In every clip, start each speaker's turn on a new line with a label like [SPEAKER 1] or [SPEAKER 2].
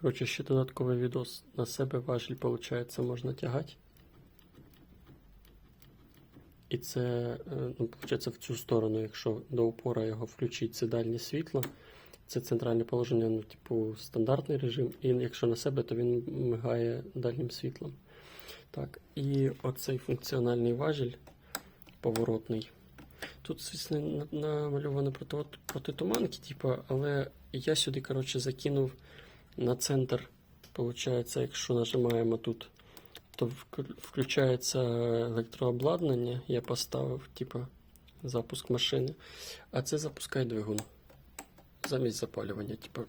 [SPEAKER 1] Коротше, ще додатковий відос на себе важіль, виходить, можна тягати. І це, е, ну, виходить, в цю сторону, якщо до упора його включить, це дальнє світло. Це центральне положення, ну, типу, стандартний режим. І якщо на себе, то він мигає дальнім світлом. Так, і оцей функціональний важіль поворотний. Тут, звісно, намальовано проти, типу, але я сюди, коротше, закинув на центр. Получається, якщо нажимаємо тут, то включається електрообладнання. Я поставив, типу, запуск машини. А це запускає двигун. Замість запалювання. Типу,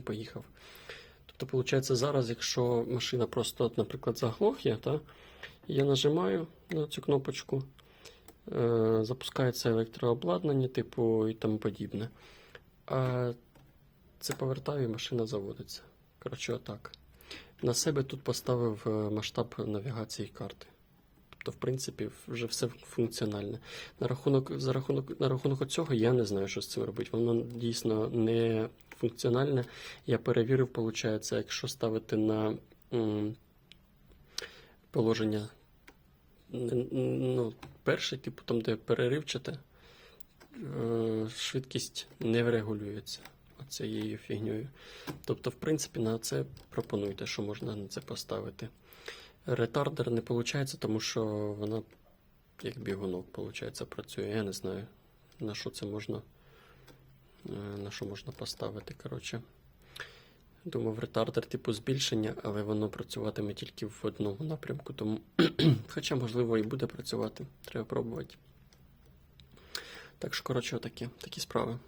[SPEAKER 1] поїхав. Тобто, виходить, зараз, якщо машина просто, наприклад, заглохне, та, я нажимаю на цю кнопочку, е, запускається електрообладнання, типу, і тому подібне. А це повертаю, і машина заводиться. Коротше, отак. На себе тут поставив е, масштаб навігації карти. Тобто, в принципі, вже все функціональне. На рахунок, за рахунок, на рахунок цього я не знаю, що з цим робити. Воно дійсно не функціональне. Я перевірив, виходить, якщо ставити на м, положення ну, перше, типу там, де переривчате, е, швидкість не врегулюється цією фігньою. Тобто, в принципі, на це пропонуйте, що можна на це поставити. Ретардер не виходить, тому що вона як бігунок, виходить, працює. Я не знаю, на що це можна, е, на що можна поставити. Коротше. Думав, ретардер типу збільшення, але воно працюватиме тільки в одному напрямку. Тому, хоча, можливо, і буде працювати. Треба пробувати. Так що, коротше, отакі, такі справи.